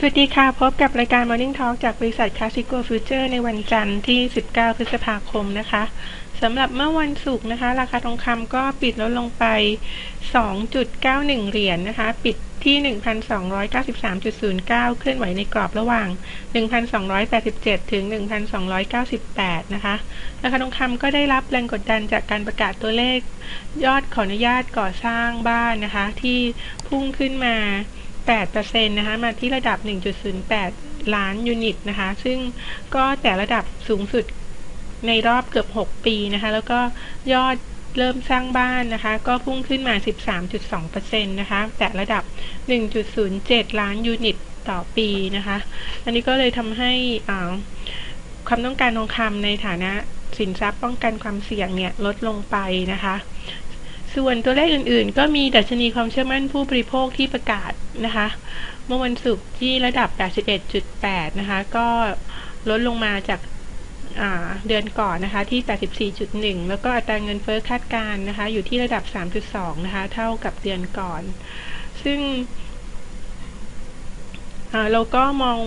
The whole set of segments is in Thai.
สวัสดีค่ะ พบกับรายการ Morning Talk จากบริษัท Classico Future ในวันจันทร์ที่ 19 พฤษภาคมนะคะสำหรับเมื่อวันศุกร์นะคะ ราคาทองคำก็ปิดลดลงไป 2.91 เหรียญนนะคะ ปิดที่ 1,293.09 เคลื่อนไหวในกรอบระหว่าง 1,287 ถึง 1,298 นะคะ ราคาทองคำก็ได้รับแรงกดดันจากการประกาศตัวเลขยอดขออนุญาตก่อสร้างบ้านนะคะ ที่พุ่งขึ้นมา 8%นะคะมาที่ระดับ 1.08 ล้านยูนิตนะคะ ซึ่งก็แต่ระดับสูงสุดในรอบเกือบ 6 ปีนะคะ แล้วก็ยอดเริ่มสร้างบ้านนะคะ ก็พุ่งขึ้นมา 13.2%นะคะ แต่ระดับ 1.07 ล้านยูนิตต่อปีนะคะ อันนี้ก็เลยทำให้ความต้องการทองคำในฐานะสินทรัพย์ป้องกันความเสี่ยงเนี่ยลดลงไปนะคะ ส่วนตัวเลขอื่นๆ ก็มีดัชนีความเชื่อมั่นผู้บริโภคที่ประกาศนะคะ เมื่อวันศุกร์ที่ระดับ 81.8 นะคะ ก็ลดลงมาจากเดือนก่อนนะคะที่ 84.1 แล้วก็อัตราเงินเฟ้อคาดการณ์นะคะ อยู่ที่ระดับ 3.2 นะคะ เท่ากับเดือนก่อน ซึ่ง เราก็มอง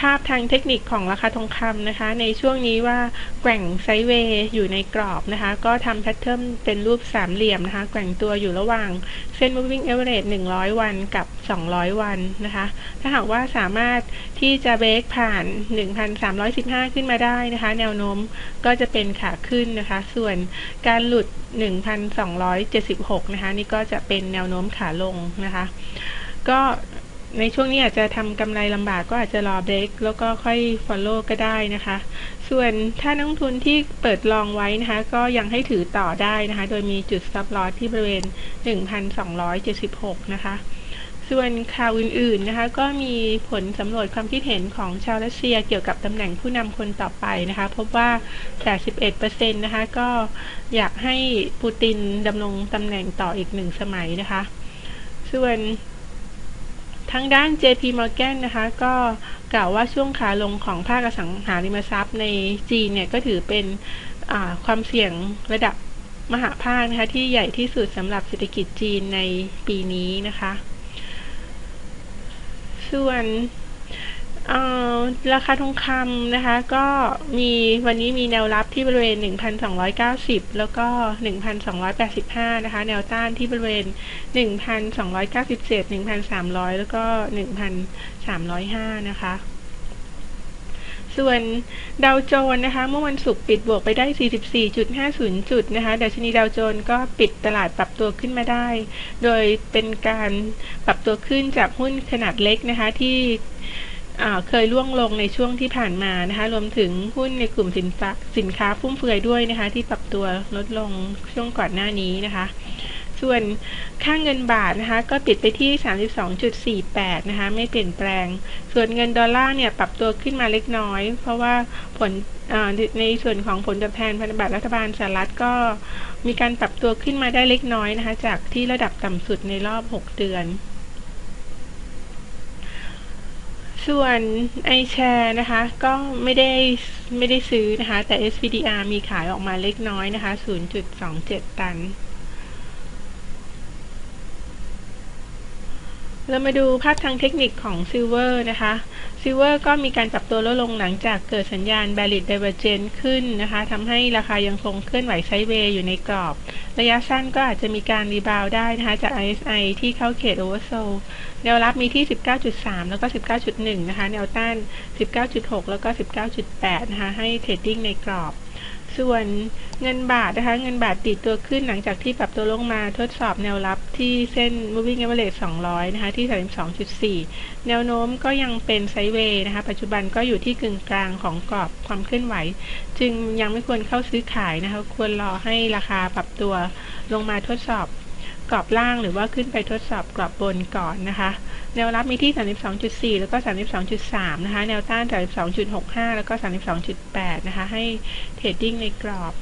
ภาพทางเทคนิคของราคาทองคำนะคะ ในช่วงนี้ว่าแกว่งไซเวย์อยู่ในกรอบนะคะ ก็ทำแพทเทิร์นเป็นรูปสามเหลี่ยมนะคะ แกว่งตัวอยู่ระหว่างเส้น moving average 100 วันกับ 200 วันนะคะ ถ้าหากว่าสามารถที่จะเบรกผ่าน 1,315 ขึ้นมาได้นะคะ แนวโน้มก็จะเป็นขาขึ้นนะคะ ส่วนการหลุด 1,276 นะคะ นี่ก็จะเป็นแนวโน้มขาลงนะคะ ก็ ในช่วงนี้อาจจะทำกำไรลำบากก็อาจจะรอเบรกแล้วก็ค่อย follow ก็ได้นะคะ ส่วนถ้านักทุนที่เปิดลองไว้นะคะ ก็ยังให้ถือต่อได้นะคะ โดยมีจุด stop loss ที่บริเวณ 1,276 นะคะ ส่วนข่าวอื่นๆนะคะ ก็มีผลสำรวจความคิดเห็นของชาวรัสเซียเกี่ยวกับตำแหน่งผู้นำคนต่อไปนะคะ พบว่า 81%นะคะ ก็อยากให้ปูตินดำรงตำแหน่งต่ออีกหนึ่งสมัยนะคะ ส่วน ทางด้าน JP Morgan นะคะก็กล่าวว่าช่วงขาลงของภาคอสังหาริมทรัพย์ในจีนเนี่ยก็ถือเป็นความเสี่ยงระดับมหาภาคนะคะที่ใหญ่ที่สุดสำหรับเศรษฐกิจจีนในปีนี้นะคะ ส่วน ราคาทองคำนะคะ ก็มีวันนี้มีแนวรับที่บริเวณ 1,290 แล้วก็ 1,285 นะคะ แนวต้านที่บริเวณ 1,297 1,300 แล้วก็ 1,305 นะคะส่วนดาวโจนนะคะ เมื่อวันศุกร์ปิดบวกไปได้ 44.50 จุดนะคะดัชนีดาวโจนก็ปิดตลาดปรับตัวขึ้นมาได้ โดยเป็นการปรับตัวขึ้นจากหุ้นขนาดเล็กนะคะที่ เคยล่วงลงในช่วงที่ผ่านมานะคะ รวมถึงหุ้นในกลุ่มสินค้าสินค้าฟุ่มเฟือยด้วยนะคะ ที่ปรับตัวลดลงช่วงก่อนหน้านี้นะคะ ส่วนค่างเงินบาทนะคะ ก็ปิดไปที่ 32.48 นะคะ ไม่เปลี่ยนแปลง ส่วนเงินดอลลาร์เนี่ยปรับตัวขึ้นมาเล็กน้อย เพราะว่าผลในส่วนของผลตอบแทนพันธบัตรรัฐบาลสหรัฐก็มีการปรับตัวขึ้นมาได้เล็กน้อยนะคะ จากที่ระดับต่ำสุดในรอบ 6 เดือน ส่วนไอแชร์นะคะ ก็ไม่ได้ไม่ได้ซื้อนะคะ แต่ SPDR มีขายออกมาเล็กน้อยนะคะ 0.27 ตัน เรามาดูภาพทางเทคนิคของซิลเวอร์นะคะซิลเวอร์ก็มีการปรับตัวลดลงหลังจากเกิดสัญญาณ Bearish Divergence ขึ้นนะคะทำให้ราคายังคงเคลื่อนไหวไซด์เวย์อยู่ในกรอบ ระยะสั้นก็อาจจะมีการรีบาวได้นะคะจาก RSI ที่เข้าเขต Oversold แนวรับมีที่ 19.3 แล้วก็ 19.1 นะคะ แนวต้าน 19.6 แล้วก็ 19.8 นะคะ ให้เทรดดิ้งในกรอบ ส่วนเงินบาทนะคะ เงินบาทติดตัวขึ้นหลังจากที่ปรับตัวลงมาทดสอบแนวรับที่เส้น moving average 200 นะคะ ที่ 32.4 แนวโน้มก็ยังเป็นไซเวย์นะคะ ปัจจุบันก็อยู่ที่กึ่งกลางของกรอบความเคลื่อนไหว จึงยังไม่ควรเข้าซื้อขายนะคะ ควรรอให้ราคาปรับตัวลงมาทดสอบกรอบล่างหรือว่าขึ้นไปทดสอบกรอบบนก่อนนะคะ แนวรับมีที่ 32.4 แล้วก็ 32.3 นะคะ แนวต้าน 32.65 แล้วก็ 32.8 นะคะ ให้เทรดดิ้งในกรอบ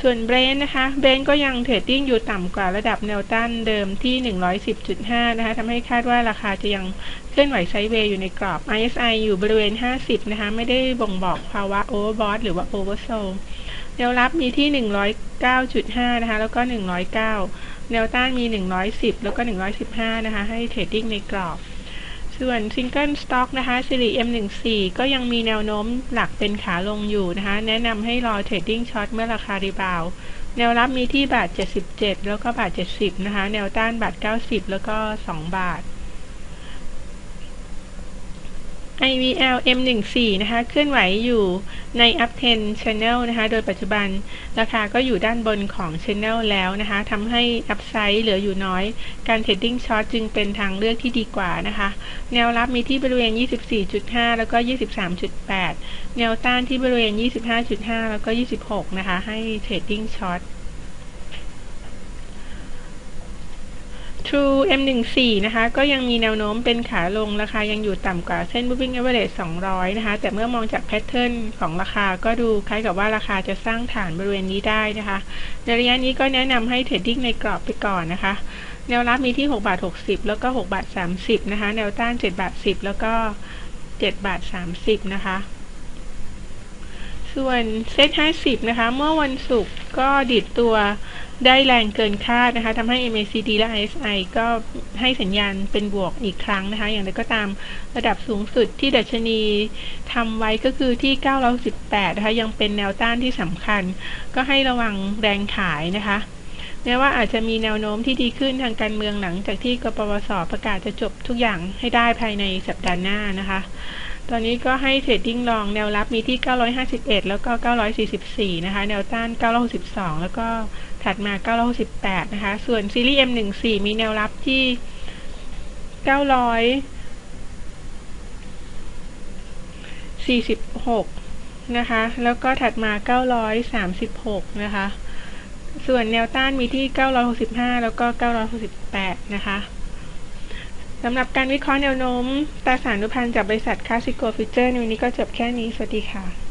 ส่วนเบรนนะคะเบรนก็ยังเทรดดิ้งอยู่ต่ำกว่าระดับแนวต้านเดิมที่ 110.5 นะคะทำให้คาดว่าราคาจะยังเคลื่อนไหวไซด์เวย์อยู่ในกรอบ RSI อยู่บริเวณ 50 นะคะ ไม่ได้บ่งบอกภาวะโอเวอร์บอทหรือว่าโอเวอร์โซลแนวรับมีที่ 109.5 นะคะ แล้วก็ 109 แนวต้านมี 110 แล้วก็ 115 นะคะ ให้เทรดดิ้งในกรอบ ส่วนซิงเกิลสต็อกนะคะ s i r i M14 ก็ยังมีแนวโน้มหลักเป็นขาลงอยู่นะคะ แนะนำให้รอเทรดดิ้งช็อตเมื่อราคารีบาว แนวรับมีที่บาท 77 แล้วก็บาท 70 นะคะ แนวต้านบาท 90 แล้วก็ 2 บาท IVL M14 นะคะเคลื่อนไหวอยู่ใน up ten Channel นะคะ โดยปัจจุบันราคาก็อยู่ด้านบนของ Channel แล้วนะคะทำให้ Upside เหลืออยู่น้อย การเทรดดิ้งช็อตจึงเป็นทางเลือกที่ดีกว่านะคะ แนวรับมีที่บริเวณ 24.5 แล้วก็ 23.8 แนวต้านที่บริเวณ 25.5 แล้วก็ 26 นะคะ ให้เทรดดิ้งช็อต True M14 นะคะก็ยังมีแนวโน้มเป็นขาลงราคายังอยู่ต่ำกว่าเส้น Moving Average 200 นะคะ แต่เมื่อมองจากแพทเทิร์นของราคาก็ดูคล้ายกับว่าราคาจะสร้างฐานบริเวณนี้ได้นะคะ ในระยะนี้ก็แนะนำให้เทรดดิ้งในกรอบไปก่อนนะคะ แนวรับมีที่6บาท60 แล้วก็6บาท30 นะคะ แนวต้าน7บาท10 แล้วก็7บาท30 นะคะ ส่วนเซ็ต50 นะคะ เมื่อวันศุกร์ก็ดิดตัว ได้แรงเกินคาดนะคะทำให้ MACD และ RSI ก็ให้สัญญาณเป็นบวกอีกครั้งนะคะ อย่างไรก็ตามระดับสูงสุดที่ดัชนีทำไว้ก็คือที่ 918 นะคะ ยังเป็นแนวต้านที่สำคัญ ก็ให้ระวังแรงขายนะคะแม้ว่าอาจจะมีแนวโน้มที่ดีขึ้นทางการเมืองหลังจากที่กปปสประกาศจะจบทุกอย่างให้ได้ภายในสัปดาห์หน้านะคะ ตอนนี้ก็ให้เทรดดิ้งลองแนวรับมีที่ 951 แล้วก็ 944 นะคะ แนวต้าน 962 แล้วก็ ถัดมา 968 นะคะ ส่วนซีรีส์ M14 มีแนวรับที่ 946 นะคะ แล้วก็ถัดมา 936 นะคะ ส่วนแนวต้านมีที่ 965 แล้วก็ 968 นะคะสำหรับการวิเคราะห์แนวโน้มตราสารนุพันธ์จากบริษัทคาสิโกฟิเจอร์ในวันนี้ก็จบแค่นี้ สวัสดีค่ะ